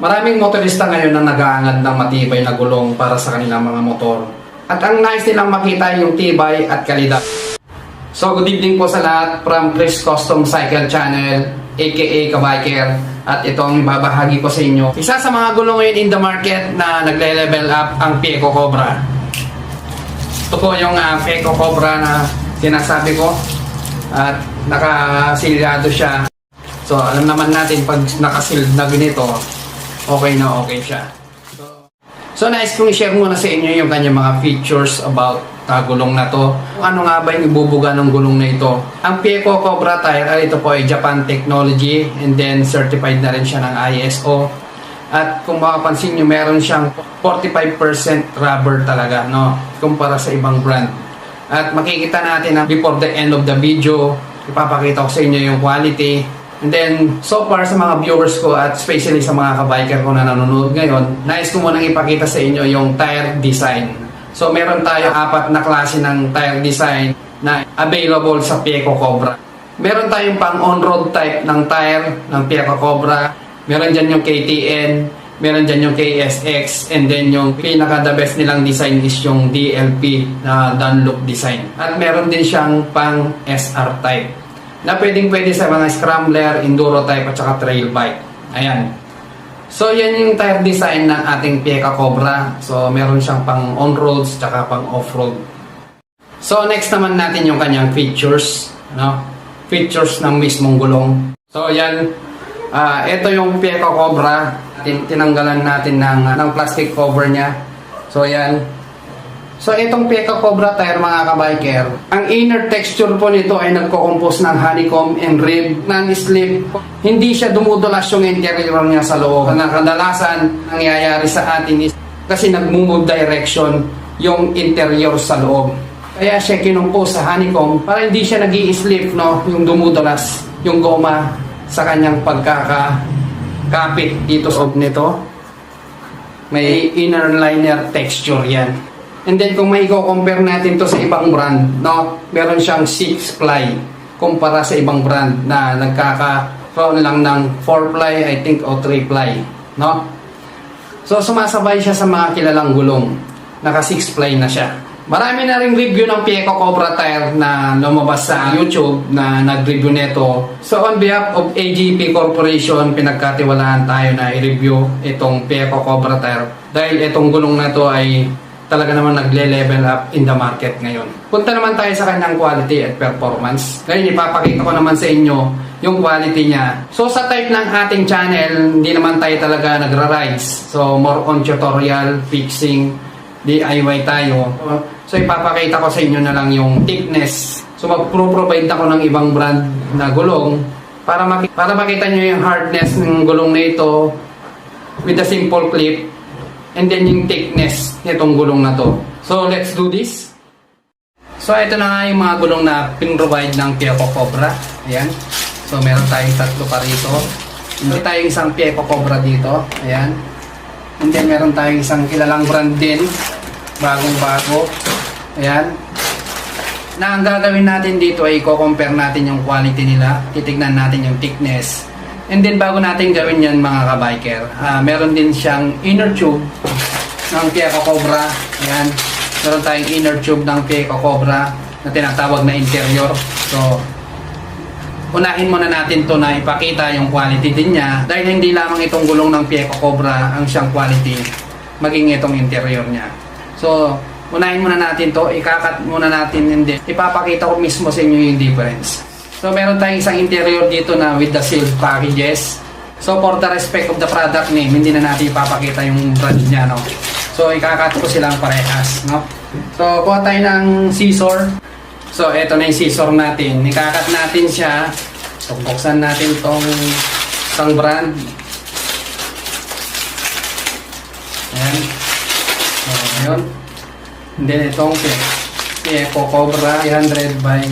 Maraming motorista ngayon ang nag-aangad ng matibay na gulong para sa kanilang mga motor. At ang nais nilang makita yung tibay at kalidad. So good evening po sa lahat from Chris Custom Cycle Channel, aka Kabiker. At ito ang ibabahagi ko sa inyo. Isa sa mga gulong ngayon in the market na nagle-level up ang Pieco Cobra. Ito po yung uh, Pieco Cobra na sinasabi ko. At nakasilyado siya. So alam naman natin pag nakasealed na ganito, okay na okay siya. So, nice kong i-share muna sa inyo yung kanyang mga features about uh, gulong na to. Ano nga ba yung ibubuga ng gulong na ito? Ang Pieco Cobra tire, ay ito po ay Japan technology and then certified na rin siya ng ISO. At kung makapansin nyo, meron siyang 45% rubber talaga, no? Kumpara sa ibang brand. At makikita natin na before the end of the video, ipapakita ko sa inyo yung quality. And then, so far sa mga viewers ko at especially sa mga kabiker ko na nanonood ngayon, nais ko munang ipakita sa inyo yung tire design. So, meron tayo apat na klase ng tire design na available sa Pieco Cobra. Meron tayong pang on-road type ng tire ng Pieco Cobra. Meron dyan yung KTN, meron dyan yung KSX, and then yung pinaka the best nilang design is yung DLP na Dunlop design. At meron din siyang pang SR type na pwedeng pwede sa mga scrambler, enduro type at saka trail bike. Ayan. So yan yung tire design ng ating Pieca Cobra. So meron siyang pang on-roads tsaka pang off-road. So next naman natin yung kanyang features, no? Features ng mismong gulong. So yan, ah ito yung Pieca Cobra. Tin- tinanggalan natin ng, ng plastic cover niya. So yan, So itong Peka Cobra tire mga kabiker, ang inner texture po nito ay nagko-compose ng honeycomb and rib, non-slip. Hindi siya dumudulas yung interior niya sa loob. Na kadalasan nangyayari sa atin is kasi nag-move direction yung interior sa loob. Kaya siya kinumpos sa honeycomb para hindi siya nag slip no, yung dumudulas yung goma sa kanyang pagkakakapit dito sa loob nito. May inner liner texture yan. And then kung may compare natin to sa ibang brand, no, meron siyang 6 ply kumpara sa ibang brand na nagkaka-round lang ng 4 ply, I think, o 3 ply, no? So sumasabay siya sa mga kilalang gulong. Naka 6 ply na siya. Marami na ring review ng Pieco Cobra tire na lumabas sa YouTube na nag-review nito. So on behalf of AGP Corporation, pinagkatiwalaan tayo na i-review itong Pieco Cobra tire. Dahil itong gulong na to ay talaga naman nagle-level up in the market ngayon. Punta naman tayo sa kanyang quality at performance. Ngayon ipapakita ko naman sa inyo yung quality niya. So sa type ng ating channel, hindi naman tayo talaga nagra-rides. So more on tutorial, fixing, DIY tayo. So ipapakita ko sa inyo na lang yung thickness. So mag-provide ako ng ibang brand na gulong para, maki- para makita nyo yung hardness ng gulong na ito with a simple clip and then yung thickness nitong gulong na to. So, let's do this. So, ito na nga yung mga gulong na pin-provide ng Pieco Cobra. Ayan. So, meron tayong tatlo pa rito. Hindi tayong isang Pieco Cobra dito. Ayan. And then, meron tayong isang kilalang brand din. Bagong bago. Ayan. Na ang gagawin natin dito ay i-compare natin yung quality nila. Titignan natin yung thickness. And then bago natin gawin yan mga kabiker, ah, meron din siyang inner tube ng Pieco Cobra. Ayan. Meron tayong inner tube ng Pieco Cobra na tinatawag na interior. So, unahin muna natin to na ipakita yung quality din niya dahil hindi lamang itong gulong ng Pieco Cobra ang siyang quality maging itong interior niya. So, unahin muna natin to, ikakat muna natin hindi. Ipapakita ko mismo sa inyo yung difference. So, meron tayong isang interior dito na with the sealed packages. So, for the respect of the product name, hindi na natin ipapakita yung brand niya, no? So, ikakat ko silang parehas, no? So, kuha tayo ng scissor. So, eto na yung scissor natin. Ikakat natin siya. So, buksan natin tong isang brand. Ayan. So, ayun. And then, itong Eco Cobra 300 by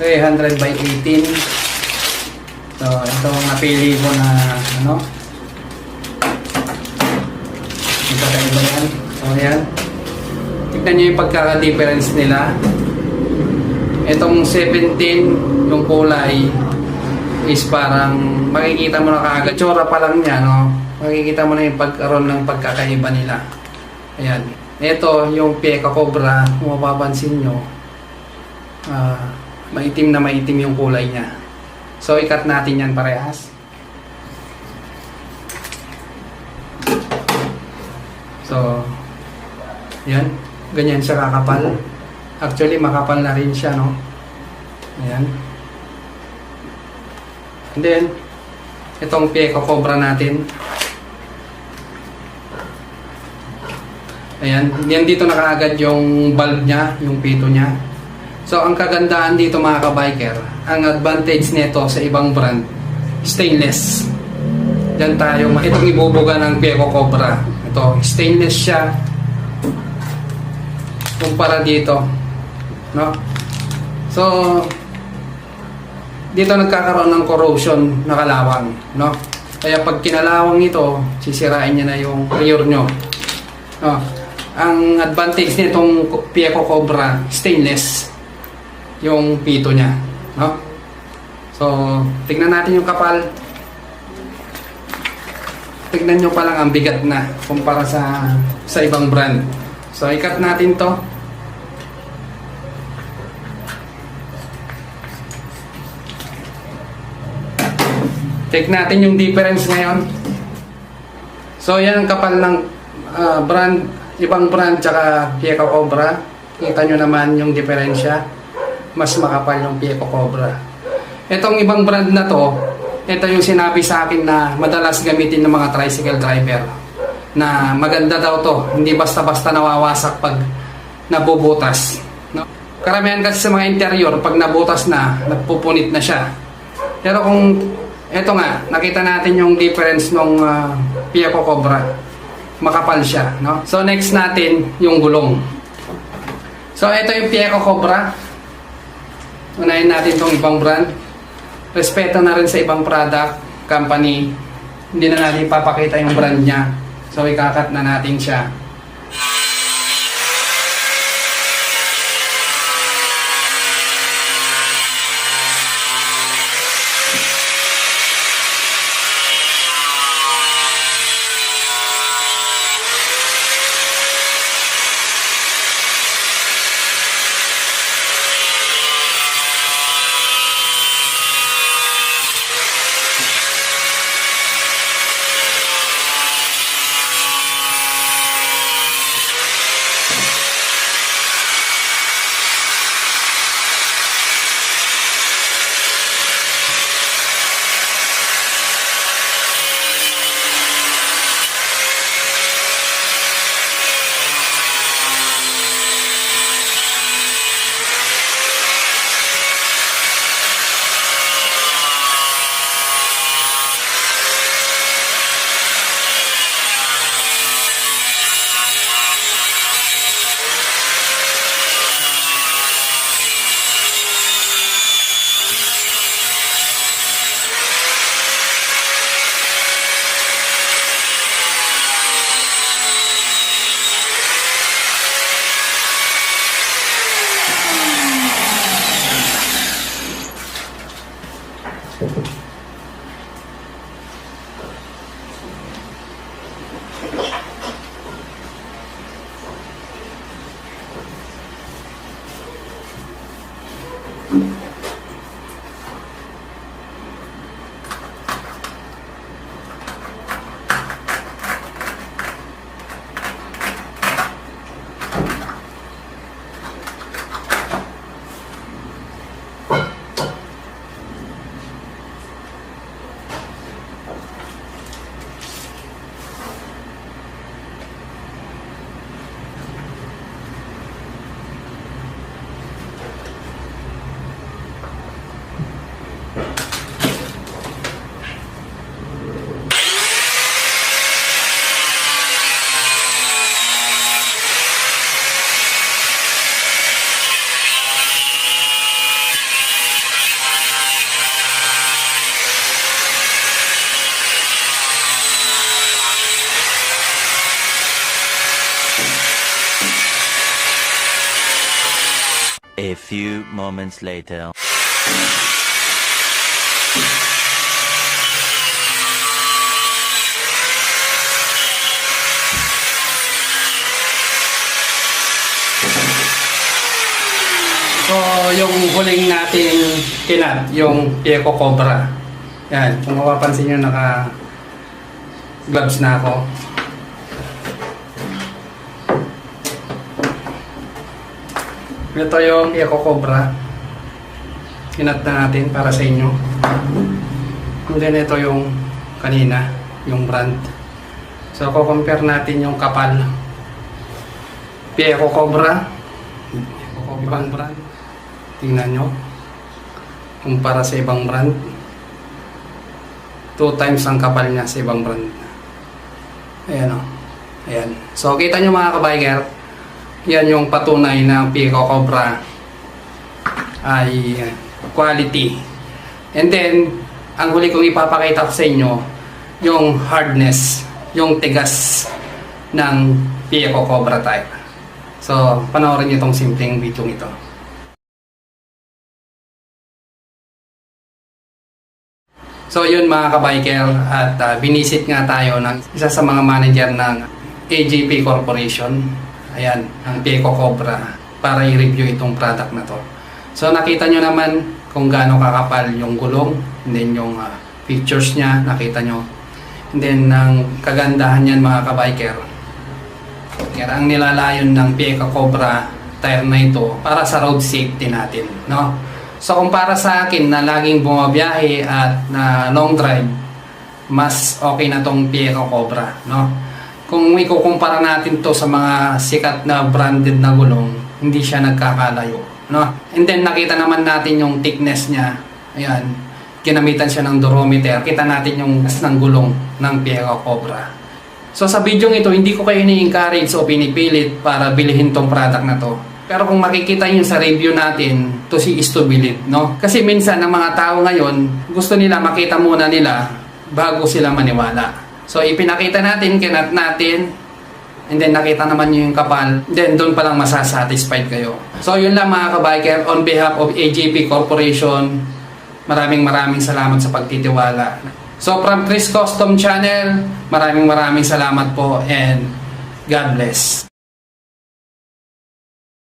300 by 18. So, ito ang napili ko na ano. Ito kayo ba yan? So, ayan. Tignan nyo yung pagkaka-difference nila. Itong 17, yung kulay, is parang makikita mo na kaagad. Tsura pa lang niya, no? Makikita mo na yung pagkaroon ng pagkakaiba nila. Ayan. Ito, yung Peka Cobra, kung mapapansin nyo, ah, maitim na maitim yung kulay niya. So, ikat natin yan parehas. So, yan. Ganyan siya kakapal. Actually, makapal na rin siya, no? Ayan. And then, itong Peka Cobra natin. Ayan. Yan dito nakaagad yung bulb niya, yung pito niya. So, ang kagandahan dito mga kabiker, ang advantage nito sa ibang brand, stainless. Diyan tayo, itong ibubuga ng Peko Cobra. Ito, stainless siya. Kumpara dito. No? So, dito nagkakaroon ng corrosion na kalawang. No? Kaya pag kinalawang ito, sisirain niya na yung rear nyo. No? Ang advantage nitong Peko Cobra, stainless yung pito niya. No? So, tignan natin yung kapal. Tignan nyo pa lang ang bigat na kumpara sa sa ibang brand. So, ikat natin to. Check natin yung difference ngayon. So, yan ang kapal ng ah, brand, ibang brand, tsaka Pieco Cobra. Kita nyo naman yung diferensya. Mas makapal yung Pieco Cobra. Itong ibang brand na to, ito yung sinabi sa akin na madalas gamitin ng mga tricycle driver. Na maganda daw to, hindi basta-basta nawawasak pag nabubutas. No? Karamihan kasi sa mga interior, pag nabutas na, nagpupunit na siya. Pero kung eto nga, nakita natin yung difference ng uh, Piaco Cobra. Makapal siya, no? So next natin yung gulong. So ito yung Piaco Cobra. Unahin natin tong ibang brand. Respeto na rin sa ibang product company. Hindi na natin papakita yung brand niya. So ikakat na natin siya. A few moments later. So, yung huling nating kinat, yung Pieko Cobra. Yan, kung mapapansin nyo, naka gloves na ako. Ito yung Pieco Cobra. Kinat na natin para sa inyo. And then ito yung kanina, yung brand. So, compare natin yung kapal. Pieco Cobra. Ibang brand. Tingnan nyo. Kumpara sa ibang brand. Two times ang kapal niya sa ibang brand. Ayan o. Ayan. So, kita nyo mga kabiker. Yan yung patunay na Pico Cobra ay quality. And then, ang huli kong ipapakita ko sa inyo, yung hardness, yung tigas ng Pico Cobra type. So, panoorin niyo itong simpleng video ito. So yun mga kabiker at uh, binisit nga tayo ng isa sa mga manager ng AJP Corporation. Ayan, ang Pico Cobra para i-review itong product na to. So nakita nyo naman kung gaano kakapal yung gulong and then yung uh, features niya, nakita nyo. And then ang kagandahan niyan mga kabiker, kaya ang nilalayon ng Pico Cobra tire na ito para sa road safety natin, no? So kumpara sa akin na laging bumabiyahe at na long drive, mas okay na tong Pico Cobra, no? Kung ikukumpara natin to sa mga sikat na branded na gulong, hindi siya nagkakalayo, no? And then nakita naman natin yung thickness niya. Ayan, ginamitan siya ng durometer. Kita natin yung ng gulong ng Pico Cobra. So sa video ito, hindi ko kayo ni-encourage o pinipilit para bilhin tong product na to. Pero kung makikita nyo sa review natin, to see is to believe, no? Kasi minsan ang mga tao ngayon, gusto nila makita muna nila bago sila maniwala. So ipinakita natin, kinat natin, and then nakita naman nyo yung kapal, then doon pa lang masasatisfied kayo. So yun lang mga kabiker, on behalf of AJP Corporation, maraming maraming salamat sa pagtitiwala. So from Chris Custom Channel, maraming maraming salamat po and God bless.